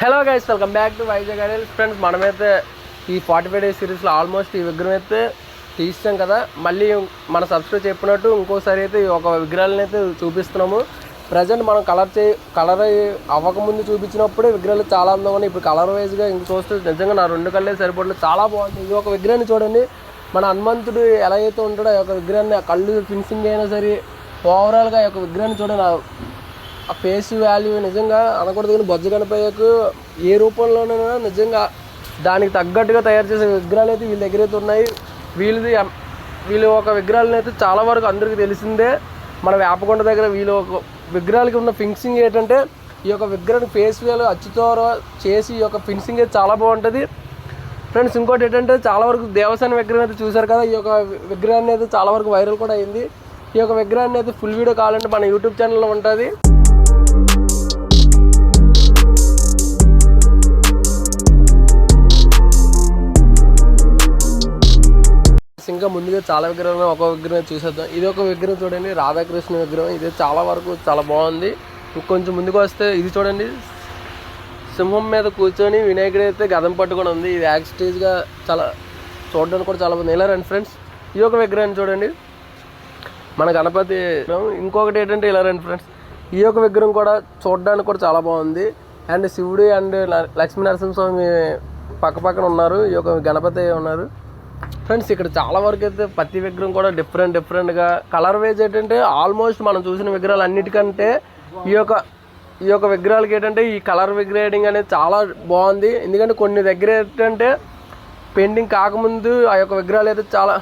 Hello guys welcome back to Vizag idol friends మనమైతే ఈ forty five days సిరీస్లో almost ఈ విగ్రహం అయితే తీసాం కదా. మళ్ళీ మన సబ్స్క్రైబ్ చెప్పినట్టు ఇంకోసారి అయితే ఈ ఒక విగ్రహాలను అయితే చూపిస్తున్నాము. ప్రజెంట్ మనం కలర్ చే కలర్ అవ్వకముందు చూపించినప్పుడే విగ్రహాలు చాలా అందంగా ఉన్నాయి. ఇప్పుడు కలర్ వైజ్గా ఇంక చూస్తే నిజంగా నా రెండు కళ్ళే సరిపడలేదు చాలా బాగుంది. ఈ ఒక విగ్రహాన్ని చూడండి. మన హనుమంతుడు ఎలా అయితే ఉంటాడో ఆ యొక్క విగ్రహాన్ని ఆ కళ్ళు ఫినిషింగ్ అయినా సరే ఓవరాల్గా ఆ యొక్క విగ్రహాన్ని చూడండి. ఆ ఫేస్ వాల్యూ నిజంగా అనకూడదు కానీ బొజ్జ గణపయ్యకు ఏ రూపంలోనైనా నిజంగా దానికి తగ్గట్టుగా తయారు చేసే విగ్రహాలు అయితే వీళ్ళ దగ్గర అయితే ఉన్నాయి. వీళ్ళది వీళ్ళు ఒక విగ్రహాలను అయితే చాలా వరకు అందరికీ తెలిసిందే. మన వేపకొండ దగ్గర వీళ్ళు ఒక విగ్రహాలకి ఉన్న ఫినిషింగ్ ఏంటంటే ఈ యొక్క విగ్రహానికి ఫేస్ వేలు అచ్చుతోర చేసి ఈ యొక్క ఫినిషింగ్ అయితే చాలా బాగుంటుంది. ఫ్రెండ్స్ ఇంకోటి ఏంటంటే చాలా వరకు దేవసేన విగ్రహం అయితే చూశారు కదా ఈ యొక్క విగ్రహాన్ని అయితే చాలా వరకు వైరల్ కూడా అయింది. ఈ యొక్క విగ్రహాన్ని అయితే ఫుల్ వీడియో కావాలంటే మన యూట్యూబ్ ఛానల్లో ఉంటుంది. ఇంకా ముందుగా చాలా విగ్రహాలు ఒక విగ్రహం చూసేద్దాం. ఇది ఒక విగ్రహం చూడండి. రాధాకృష్ణ విగ్రహం. ఇది చాలా వరకు చాలా బాగుంది. కొంచెం ముందుకు వస్తే ఇది చూడండి. సింహం మీద కూర్చొని వినాయకుడు అయితే గదం పట్టుకొని ఉంది. ఇది యాక్స్టేజ్గా చాలా చూడడానికి కూడా చాలా బాగుంది. ఇలా రండి ఫ్రెండ్స్. ఈ ఒక విగ్రహాన్ని చూడండి. మన గణపతి ఇంకొకటి ఏంటంటే ఇలా రండి ఫ్రెండ్స్. ఈ యొక్క విగ్రహం కూడా చూడడానికి కూడా చాలా బాగుంది. అండ్ శివుడు అండ్ ల- లక్ష్మీ నరసింహస్వామి పక్క పక్కన ఉన్నారు. ఈ యొక్క గణపతి ఉన్నారు. ఫ్రెండ్స్ ఇక్కడ చాలా వరకు అయితే ప్రతి విగ్రహం కూడా డిఫరెంట్ డిఫరెంట్గా కలర్ వేజ్ ఏంటంటే ఆల్మోస్ట్ మనం చూసిన విగ్రహాలు అన్నిటికంటే ఈ యొక్క ఈ యొక్క విగ్రహాలకి ఏంటంటే ఈ కలర్ విగ్రేడింగ్ అనేది చాలా బాగుంది. ఎందుకంటే కొన్ని దగ్గర ఏంటంటే పెయింటింగ్ కాకముందు ఆ యొక్క విగ్రహాలు అయితే చాలా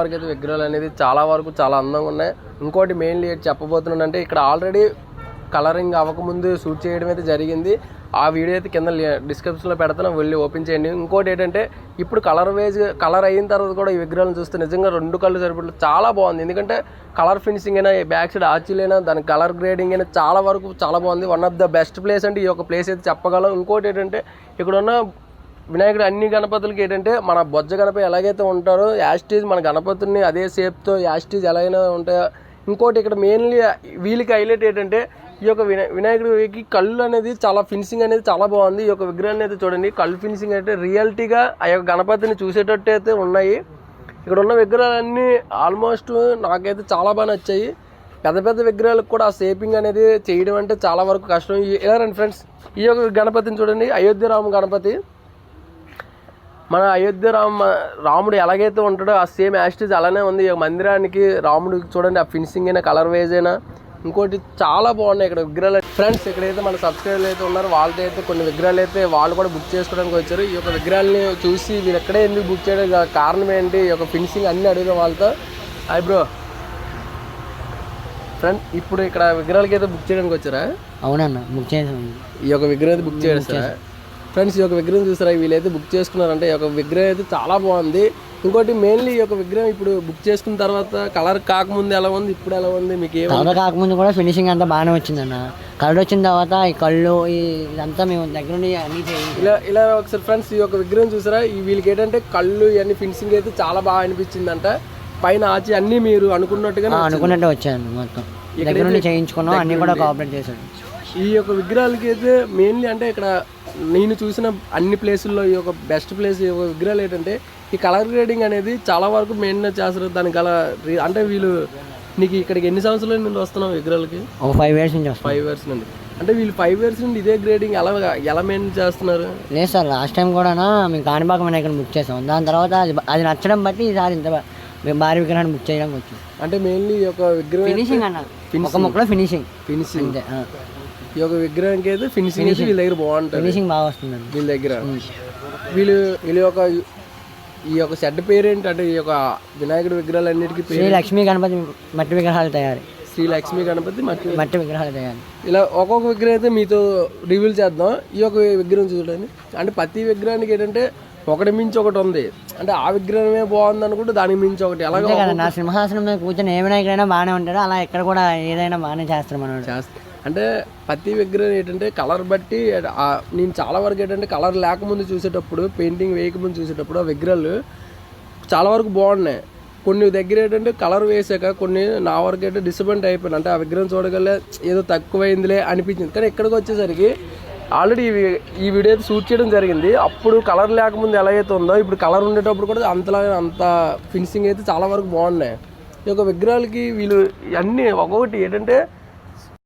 వరకు అయితే విగ్రహాలు అనేది చాలా వరకు చాలా అందంగా ఉన్నాయి. ఇంకోటి మెయిన్లీ చెప్పబోతున్నాను అంటే ఇక్కడ ఆల్రెడీ కలరింగ్ అవ్వకముందు షూట్ చేయడం అయితే జరిగింది. ఆ వీడియో అయితే కింద డిస్క్రిప్షన్లో పెడతాను వెళ్ళి ఓపెన్ చేయండి. ఇంకోటి ఏంటంటే ఇప్పుడు కలర్ వేజ్ కలర్ అయిన తర్వాత కూడా ఈ విగ్రహాలను చూస్తే నిజంగా రెండు కళ్ళు సరిపడలేదు. చాలా బాగుంది. ఎందుకంటే కలర్ ఫినిషింగ్ అయినా బ్యాక్ సైడ్ ఆర్చీలైనా దాని కలర్ గ్రేడింగ్ అయినా చాలా వరకు చాలా బాగుంది. One of the best place అంటే ఈ యొక్క ప్లేస్ అయితే చెప్పగలం. ఇంకోటి ఏంటంటే ఇక్కడ ఉన్న వినాయకుడు అన్ని గణపతులకి ఏంటంటే మన బొజ్జ గణపతి ఎలాగైతే ఉంటారో యాస్టీజ్ మన గణపతుల్ని అదే షేప్తో యాస్టీజ్ ఎలాగైనా ఉంటాయో. ఇంకోటి ఇక్కడ మెయిన్లీ వీళ్ళకి హైలైట్ ఏంటంటే ఈ యొక్క వినా వినాయకుడికి కళ్ళు అనేది చాలా ఫినిషింగ్ అనేది చాలా బాగుంది. ఈ యొక్క విగ్రహాన్ని అయితే చూడండి. కళ్ళు ఫినిషింగ్ అయితే రియాలిటీగా ఆ యొక్క గణపతిని చూసేటట్టు అయితే ఉన్నాయి. ఇక్కడ ఉన్న విగ్రహాలన్నీ ఆల్మోస్ట్ నాకైతే చాలా బాగా నచ్చాయి. పెద్ద పెద్ద విగ్రహాలకు కూడా ఆ షేపింగ్ అనేది చేయడం అంటే చాలా వరకు కష్టం. ఈ- ఇలా రండి ఫ్రెండ్స్ ఈ యొక్క గణపతిని చూడండి. అయోధ్య రామ గణపతి. మన అయోధ్య రామ రాముడు ఎలాగైతే ఉంటాడో ఆ సేమ్ యాస్టిజ్ అలానే ఉంది. ఈ మందిరానికి రాముడు చూడండి ఆ ఫినిషింగ్ అయినా కలర్ వేజ్ అయినా. ఇంకోటి చాలా బాగున్నాయి ఇక్కడ విగ్రహాలు. ఫ్రెండ్స్ ఇక్కడైతే మన సబ్స్క్రైబర్లు అయితే ఉన్నారు వాళ్ళతో అయితే కొన్ని విగ్రహాలు అయితే వాళ్ళు కూడా బుక్ చేసుకోవడానికి వచ్చారు. ఈ యొక్క విగ్రహాలని చూసి వీళ్ళు ఎక్కడే ఎందుకు బుక్ చేయడం కారణం ఏంటి? ఈ యొక్క ఫినిషింగ్ అన్ని అడిగిన వాళ్ళతో. హాయ్ బ్రో ఫ్రెండ్ ఇప్పుడు ఇక్కడ విగ్రహాలకి అయితే బుక్ చేయడానికి వచ్చారా? అవునన్న బుక్ చేసాం ఈ యొక్క విగ్రహం అయితే బుక్ చేస్తారా ఫ్రెండ్స్ ఈ యొక్క విగ్రహం చూసారా? వీళ్ళైతే బుక్ చేసుకున్నారంటే ఈ యొక్క విగ్రహం అయితే చాలా బాగుంది. ఇంకోటి మెయిన్లీ ఈ యొక్క విగ్రహం ఇప్పుడు బుక్ చేసుకున్న తర్వాత కలర్ కాకముందు ఎలా ఉంది? ఇప్పుడు ఎలా ఉంది? మీకు ఏం కలర్ కాకముందు కూడా ఫినిషింగ్ అంతా బాగానే వచ్చిందన్న. కలర్ వచ్చిన తర్వాత ఈ కళ్ళు ఇదంతా మేము దగ్గర నుండి అన్ని ఇలా ఇలా ఒకసారి ఫ్రెండ్స్ ఈ యొక్క విగ్రహం చూసారా? ఈ వీళ్ళకి ఏంటంటే కళ్ళు ఇవన్నీ ఫినిషింగ్ అయితే చాలా బాగా అనిపించిందంట. పైన ఆచి అన్ని మీరు అనుకున్నట్టుగా అనుకున్నట్టు వచ్చాను మొత్తం. దగ్గర నుండి చేయించుకున్నాం అన్ని కూడా కోఆపరేట్ చేశాడు ఈ యొక్క విగ్రహాలకి అయితే మెయిన్లీ అంటే ఇక్కడ నేను చూసిన అన్ని ప్లేసుల్లో ఈ యొక్క బెస్ట్ ప్లేస్ విగ్రహాలు ఏంటంటే ఈ కలర్ గ్రేడింగ్ అనేది చాలా వరకు మెయింటైన్ చేస్తారు. దానికి గల అంటే వీళ్ళు నీకు ఇక్కడికి ఎన్ని సంవత్సరాల నుండి వస్తున్నావు విగ్రహాలకి? ఒక ఫైవ్ ఇయర్స్ నుంచి ఫైవ్ ఇయర్స్ నుండి. అంటే వీళ్ళు ఫైవ్ ఇయర్స్ నుండి ఇదే గ్రేడింగ్ ఎలా ఎలా మెయింటైన్ చేస్తున్నారు? లేదు సార్ లాస్ట్ టైం కూడా మేము కాణిపాకం వినాయకుని బుక్ చేసాం. దాని తర్వాత అది అది నచ్చడం బట్టి ఈసారి ఇంత మేము భారీ విగ్రహాన్ని బుక్ చేయడానికి వచ్చాం. అంటే మెయిన్లీ యొక్క విగ్రహం ఫినిషింగ్ అన్న ఒక ముక్కలో ఫినిషింగ్ ఫినిషింగ్ అంతే ఈ యొక్క విగ్రహానికి అయితే ఫినిషింగ్ అయితే వీళ్ళ దగ్గర బాగుంటుంది. ఫినిషింగ్ బాగా వస్తుందండి. వీళ్ళ దగ్గర. వీళ్ళు వీళ్ళ యొక్క ఈ యొక్క షెడ్ పేరు ఏంటంటే ఈ యొక్క వినాయకుడి విగ్రహాలన్నిటికీ పేరు శ్రీ లక్ష్మీ గణపతి మట్టి విగ్రహాలు తయారు. శ్రీ లక్ష్మీ గణపతి మట్టి మట్టి విగ్రహాలు తయారు. ఇలా ఒక్కొక్క విగ్రహం అయితే మీతో రివీల్ చేద్దాం. ఈ యొక్క విగ్రహం చూడండి. అంటే ప్రతి విగ్రహానికి ఏంటంటే ఒకటి మించి ఒకటి ఉంది. అంటే ఆ విగ్రహమే బాగుంది అనుకుంటే దానికి మించి ఒకటి. కదా నా సింహాసనం మీద కూర్చొని ఏ వినాయకుడైనా బాగానే ఉంటాడు? అలా ఇక్కడ కూడా ఏదైనా బాగానే చేస్తా. అంటే ప్రతి విగ్రహం ఏంటంటే కలర్ బట్టి నేను చాలా వరకు ఏంటంటే కలర్ లేకముందు చూసేటప్పుడు పెయింటింగ్ వేయకముందు చూసేటప్పుడు ఆ విగ్రహాలు చాలా వరకు బాగున్నాయి. కొన్ని దగ్గర ఏంటంటే కలర్ వేసాక కొన్ని నా వరకు అయితే డిసప్పాయింట్ అయిపోయాను అంటే ఆ విగ్రహం చూడగలే ఏదో తక్కువైందిలే అనిపించింది. కానీ ఇక్కడికి వచ్చేసరికి ఆల్రెడీ ఈ వీడియో అయితే షూట్ చేయడం జరిగింది. అప్పుడు కలర్ లేకముందు ఎలా అయితే ఉందో ఇప్పుడు కలర్ ఉండేటప్పుడు కూడా అంతలా అంత ఫినిషింగ్ అయితే చాలా వరకు బాగున్నాయి. ఈ యొక్క విగ్రహాలకి వీళ్ళు అన్నీ ఒక్కొక్కటి ఏంటంటే